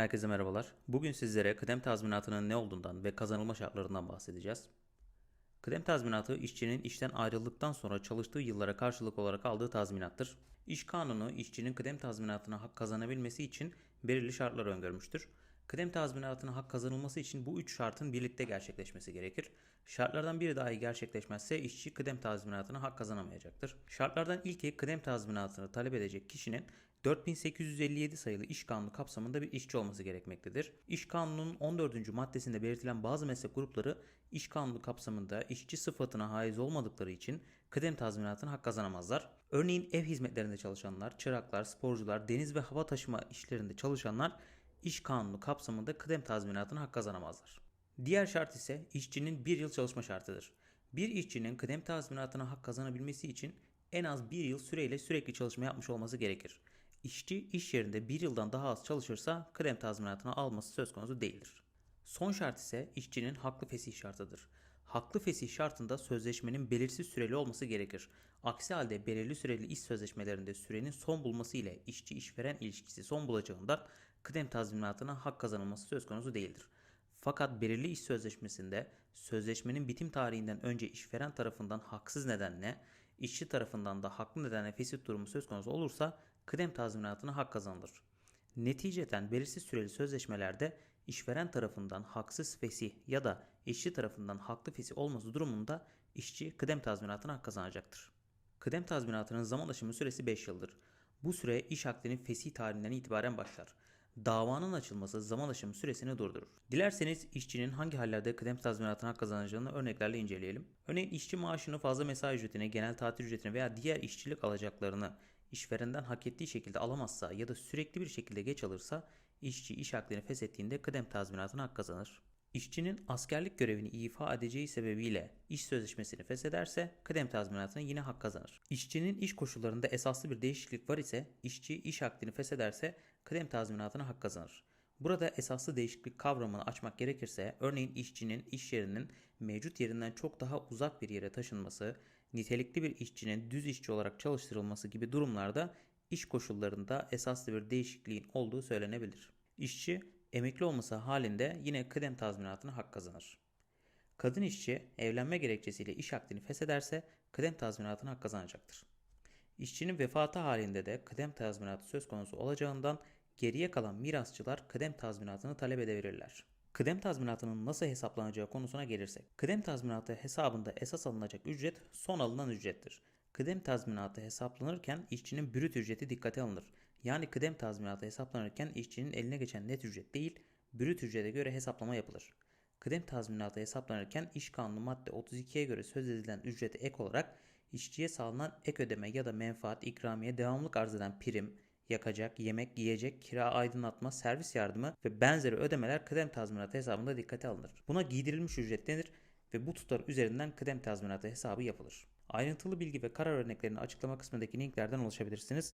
Herkese merhabalar. Bugün sizlere kıdem tazminatının ne olduğundan ve kazanılma şartlarından bahsedeceğiz. Kıdem tazminatı işçinin işten ayrıldıktan sonra çalıştığı yıllara karşılık olarak aldığı tazminattır. İş kanunu işçinin kıdem tazminatına hak kazanabilmesi için belirli şartlar öngörmüştür. Kıdem tazminatına hak kazanılması için bu üç şartın birlikte gerçekleşmesi gerekir. Şartlardan biri dahi gerçekleşmezse işçi kıdem tazminatına hak kazanamayacaktır. Şartlardan ilki kıdem tazminatını talep edecek kişinin 4857 sayılı iş kanunu kapsamında bir işçi olması gerekmektedir. İş kanununun 14. maddesinde belirtilen bazı meslek grupları iş kanunu kapsamında işçi sıfatına haiz olmadıkları için kıdem tazminatına hak kazanamazlar. Örneğin ev hizmetlerinde çalışanlar, çıraklar, sporcular, deniz ve hava taşıma işlerinde çalışanlar iş kanunu kapsamında kıdem tazminatına hak kazanamazlar. Diğer şart ise işçinin bir yıl çalışma şartıdır. Bir işçinin kıdem tazminatına hak kazanabilmesi için en az bir yıl süreyle sürekli çalışma yapmış olması gerekir. İşçi iş yerinde bir yıldan daha az çalışırsa kıdem tazminatını alması söz konusu değildir. Son şart ise işçinin haklı fesih şartıdır. Haklı fesih şartında sözleşmenin belirsiz süreli olması gerekir. Aksi halde belirli süreli iş sözleşmelerinde sürenin son bulması ile işçi işveren ilişkisi son bulacağından kıdem tazminatına hak kazanılması söz konusu değildir. Fakat belirli iş sözleşmesinde sözleşmenin bitim tarihinden önce işveren tarafından haksız nedenle, işçi tarafından da haklı nedenle fesih durumu söz konusu olursa kıdem tazminatına hak kazanılır. Neticeten belirsiz süreli sözleşmelerde işveren tarafından haksız fesih ya da işçi tarafından haklı fesih olması durumunda işçi kıdem tazminatına hak kazanacaktır. Kıdem tazminatının zaman aşımı süresi 5 yıldır. Bu süre iş akdinin fesih tarihinden itibaren başlar. Davanın açılması zaman aşımı süresini durdurur. Dilerseniz işçinin hangi hallerde kıdem tazminatına kazanacağını örneklerle inceleyelim. Örneğin işçi maaşını fazla mesai ücretine, genel tatil ücretine veya diğer işçilik alacaklarını işverenden hak ettiği şekilde alamazsa ya da sürekli bir şekilde geç alırsa işçi iş haklarını feshettiğinde kıdem tazminatına hak kazanır. İşçinin askerlik görevini ifa edeceği sebebiyle iş sözleşmesini feshederse kıdem tazminatına yine hak kazanır. İşçinin iş koşullarında esaslı bir değişiklik var ise işçi iş haklarını feshederse kıdem tazminatına hak kazanır. Burada esaslı değişiklik kavramını açmak gerekirse örneğin işçinin iş yerinin mevcut yerinden çok daha uzak bir yere taşınması, nitelikli bir işçinin düz işçi olarak çalıştırılması gibi durumlarda iş koşullarında esaslı bir değişikliğin olduğu söylenebilir. İşçi emekli olması halinde yine kıdem tazminatına hak kazanır. Kadın işçi evlenme gerekçesiyle iş akdini feshederse kıdem tazminatına hak kazanacaktır. İşçinin vefatı halinde de kıdem tazminatı söz konusu olacağından geriye kalan mirasçılar kıdem tazminatını talep edebilirler. Kıdem tazminatının nasıl hesaplanacağı konusuna gelirsek. Kıdem tazminatı hesabında esas alınacak ücret son alınan ücrettir. Kıdem tazminatı hesaplanırken işçinin brüt ücreti dikkate alınır. Yani kıdem tazminatı hesaplanırken işçinin eline geçen net ücret değil, brüt ücrete göre hesaplama yapılır. Kıdem tazminatı hesaplanırken iş kanunu madde 32'ye göre söz edilen ücrete ek olarak işçiye sağlanan ek ödeme ya da menfaat, ikramiye, devamlılık arz eden prim, yakacak, yemek, yiyecek, kira, aydınlatma, servis yardımı ve benzeri ödemeler kıdem tazminatı hesabında dikkate alınır. Buna giydirilmiş ücret denir ve bu tutar üzerinden kıdem tazminatı hesabı yapılır. Ayrıntılı bilgi ve karar örneklerini açıklama kısmındaki linklerden ulaşabilirsiniz.